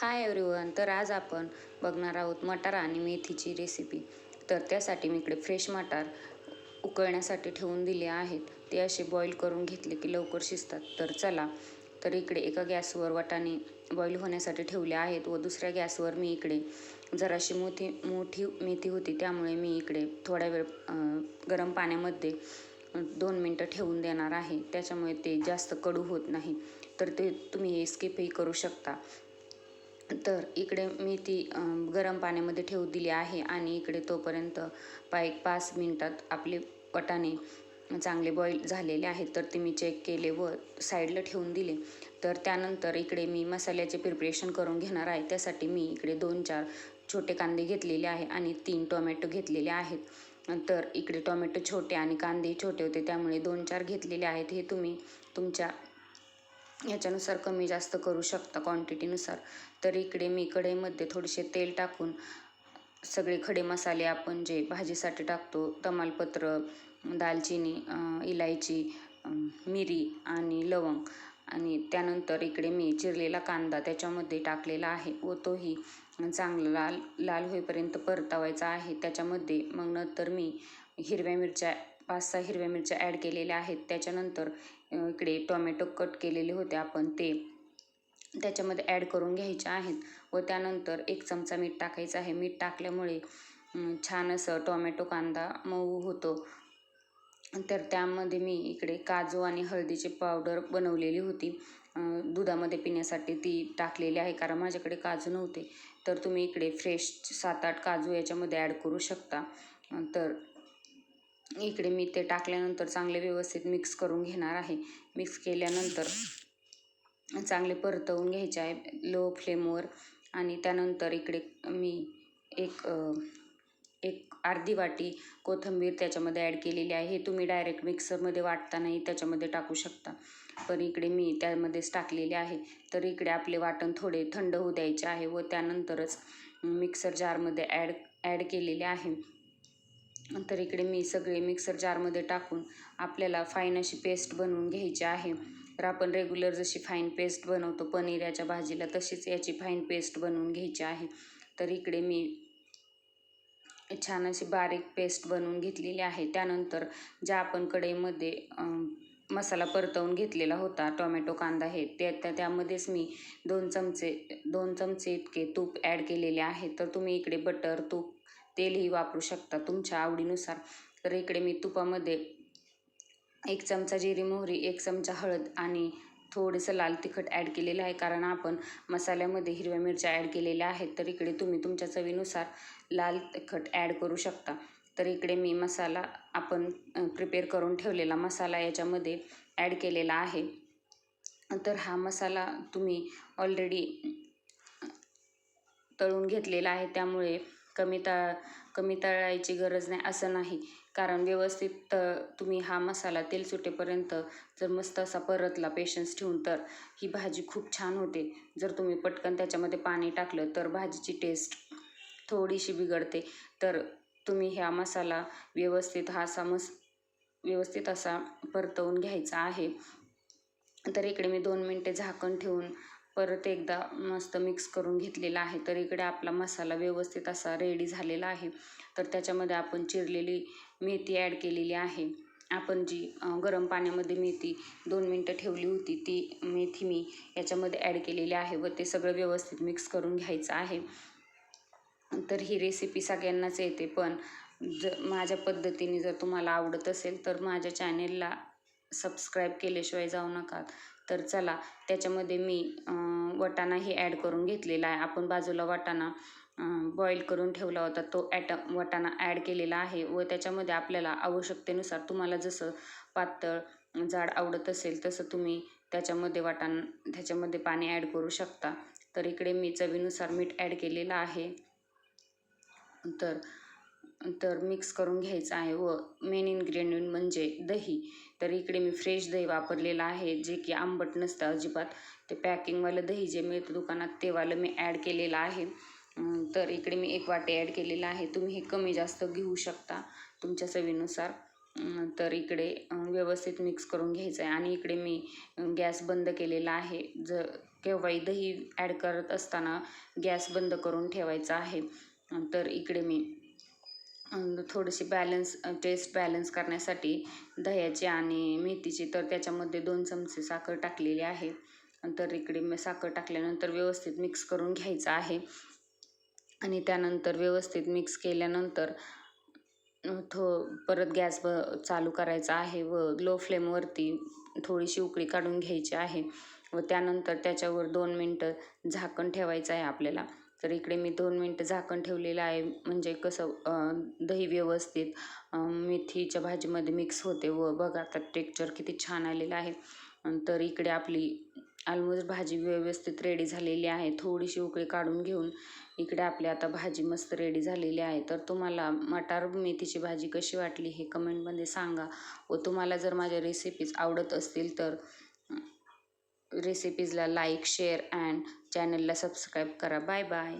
Hi everyone तर आज आपण बघणार आहोत मटार आणि मेथीची रेसिपी तर त्यासाठी मी इकडे फ्रेश मटार उकळण्यासाठी ठेवून दिले आहेत. ते असे बॉईल करून घेतले की लवकर शिजतात. तर चला तर इकडे एका गॅसवर वाटाणे बॉईल होण्यासाठी ठेवले आहेत व दुसऱ्या गॅसवर मी इकडे जराशी मोठी मोठी मेथी होती. त्यामुळे मी इकडे थोड्या वेळ गरम पाण्यामध्ये दोन मिनटं ठेवून देणार आहे. त्याच्यामुळे ते जास्त कडू होत नाही. तर ते तुम्ही हे स्किपही करू शकता. तर इकडे मी ती गरम पाण्यामध्ये ठेवू दिली आहे आणि इकडे तोपर्यंत पा एक पाच मिनटात आपले वटाणे चांगले बॉईल झालेले आहेत. तर ते मी चेक केले व साईडला ठेवून दिले. तर त्यानंतर इकडे मी मसाल्याचे प्रिपरेशन करून घेणार आहे. त्यासाठी मी इकडे दोन चार छोटे कांदे घेतलेले आहे आणि तीन टोमॅटो घेतलेले आहेत. तर इकडे टोमॅटो छोटे आणि कांदे छोटे होते. त्यामुळे दोन चार घेतलेले आहेत. हे तुम्ही तुमच्या याच्यानुसार कमी जास्त करू शकता क्वांटिटीनुसार तर इकडे मी कढईमध्ये थोडेसे तेल टाकून सगळे खडे मसाले आपण जे भाजीसाठी टाकतो तमालपत्र दालचिनी इलायची मिरी आणि लवंग. आणि त्यानंतर इकडे मी चिरलेला कांदा त्याच्यामध्ये टाकलेला आहे व तोही चांगला लाल लाल होईपर्यंत परतावायचा आहे. त्याच्यामध्ये मग नंतर मी हिरव्या मिरच्या पाच सहा हिरव्या मिरच्या ॲड केलेल्या आहेत. त्याच्यानंतर इकडे टोमॅटो कट केलेले होते आपण ते. त्याच्यामध्ये ॲड करून घ्यायचे आहेत. व त्यानंतर एक चमचा मीठ टाकायचं आहे. मीठ टाकल्यामुळे छान असं टोमॅटो कांदा मऊ होतो. तर त्यामध्ये मी इकडे काजू आणि हळदीची पावडर बनवलेली होती. दुधामध्ये पिण्यासाठी ती टाकलेली आहे. कारण माझ्याकडे काजू नव्हते. तर तुम्ही इकडे फ्रेश सात आठ काजू याच्यामध्ये ॲड करू शकता. तर इकडे मी ते टाकल्यानंतर चांगले व्यवस्थित मिक्स करून घेणार आहे. मिक्स केल्यानंतर चांगले परतवून घ्यायचे आहे लो फ्लेमवर आणि त्यानंतर इकडे मी एक एक अर्धी वाटी कोथिंबीर त्याच्यामध्ये ॲड केलेली आहे. हे तुम्ही डायरेक्ट मिक्सरमध्ये वाटतानाही त्याच्यामध्ये टाकू शकता. पण इकडे मी त्यामध्येच टाकलेले आहे. तर इकडे आपले वाटण थोडे थंड होऊ द्यायचे आहे व त्यानंतरच मिक्सर जारमध्ये ॲड ॲड केलेले आहे. तर इकडे मी सगळे मिक्सर जारमध्ये टाकून आपल्याला फाईन अशी पेस्ट बनवून घ्यायची आहे. तर आपण रेग्युलर जशी फाईन पेस्ट बनवतो पनीर याच्या भाजीला तशीच याची फाईन पेस्ट बनवून घ्यायची आहे. तर इकडे मी छान अशी बारीक पेस्ट बनवून घेतलेली आहे. त्यानंतर ज्या आपण कढईमध्ये मसाला परतवून घेतलेला होता टोमॅटो कांदा हे त्या त्या त्यामध्येच मी दोन चमचे दोन चमचे इतके तूप ॲड केलेले आहे. तर तुम्ही इकडे बटर तूप तेलही वापरू शकता तुमच्या आवडीनुसार. तर इकडे मी तुपामध्ये एक चमचा जिरी मोहरी एक चमचा हळद आणि थोडंसं लाल तिखट ॲड केलेलं आहे. कारण आपण मसाल्यामध्ये हिरव्या मिरच्या ॲड केलेल्या आहेत. तर इकडे तुम्ही तुमच्या चवीनुसार लाल तिखट ॲड करू शकता. तर इकडे मी मसाला आपण प्रिपेअर करून ठेवलेला मसाला याच्यामध्ये ॲड केलेला आहे. तर हा मसाला तुम्ही ऑलरेडी तळून घेतलेला आहे. त्यामुळे कमी तळ कमी तळायची गरज नाही असं नाही. कारण व्यवस्थित तुम्ही हा मसाला तेल सुटेपर्यंत जर मस्त असा परतला पेशन्स ठेवून तर ही भाजी खूप छान होते. जर तुम्ही पटकन त्याच्यामध्ये पाणी टाकलं तर भाजीची टेस्ट थोडीशी बिघडते. तर तुम्ही ह्या मसाला व्यवस्थित हा असा मस व्यवस्थित असा परतवून घ्यायचा आहे. तर इकडे मी दोन मिनटे झाकण ठेवून परत एकदा मस्त मिक्स करून घेतलेला आहे. तर इकडे आपला मसाला व्यवस्थित असा रेडी झालेला आहे. तर त्याच्यामध्ये आपण चिरलेली मेथी ॲड केलेली आहे. आपण जी गरम पाण्यामध्ये मेथी दोन मिनटं ठेवली होती ती मेथी मी याच्यामध्ये ॲड केलेली आहे व ते सगळं व्यवस्थित मिक्स करून घ्यायचं आहे. तर ही रेसिपी सगळ्यांनाच येते पण ज माझ्या पद्धतीने जर तुम्हाला आवडत असेल तर माझ्या चॅनेलला सबस्क्राईब केल्याशिवाय जाऊ नका. तर चला त्याच्यामध्ये मी वटाणाही ॲड करून घेतलेला आहे. आपण बाजूला वाटाणा बॉईल करून ठेवला होता. तो ॲट वटाणा ॲड केलेला आहे व त्याच्यामध्ये आपल्याला आवश्यकतेनुसार तुम्हाला जसं पातळ जाड आवडत असेल तसं तुम्ही त्याच्यामध्ये वाटाण त्याच्यामध्ये पाणी ॲड करू शकता. तर इकडे मी चवीनुसार मीठ ॲड केलेलं आहे. तर तर मिक्स करून घ्यायचं आहे व मेन इन्ग्रेडियंट म्हणजे दही. तर इकडे मी फ्रेश दही वापरलेलं आहे जे की आंबट नसतं अजिबात. ते पॅकिंगवालं दही जे मिळतं दुकानात तेवालं मी ॲड केलेलं आहे. तर इकडे मी एक वाटी ॲड केलेलं आहे. तुम्ही हे कमी जास्त घेऊ शकता तुमच्या चवीनुसार. तर इकडे व्यवस्थित मिक्स करून घ्यायचं आहे आणि इकडे मी गॅस बंद केलेला आहे. ज केव्हाही दही ॲड करत असताना गॅस बंद करून ठेवायचा आहे. तर इकडे मी थोडीशी बॅलन्स टेस्ट बॅलन्स करण्यासाठी दह्याची आणि मेथीची तर त्याच्यामध्ये दोन चमचे साखर टाकलेली आहे. तर इकडे मी साखर टाकल्यानंतर व्यवस्थित मिक्स करून घ्यायचं आहे. आणि त्यानंतर व्यवस्थित मिक्स केल्यानंतर थो परत गॅस ब चालू करायचा आहे व लो फ्लेमवरती थोडीशी उकळी काढून घ्यायची आहे. व त्यानंतर त्याच्यावर दोन मिनटं झाकण ठेवायचं आहे आपल्याला. तर इकडे मी दोन मिनटं झाकण ठेवलेलं आहे. म्हणजे कसं दही व्यवस्थित मेथीच्या भाजीमध्ये मिक्स होते व बघा आता टेक्चर किती छान आलेलं आहे. तर इकडे आपली ऑलमोस्ट भाजी व्यवस्थित रेडी झालेली आहे. थोडीशी उकळी काढून घेऊन इकडे आपली आता भाजी मस्त रेडी झालेली आहे. तर तुम्हाला मटार मेथीची भाजी कशी वाटली हे कमेंटमध्ये सांगा व तुम्हाला जर माझ्या रेसिपीज आवडत असतील तर रेसिपीजला लाईक शेअर अँड चॅनलला सबस्क्राईब करा. Bye bye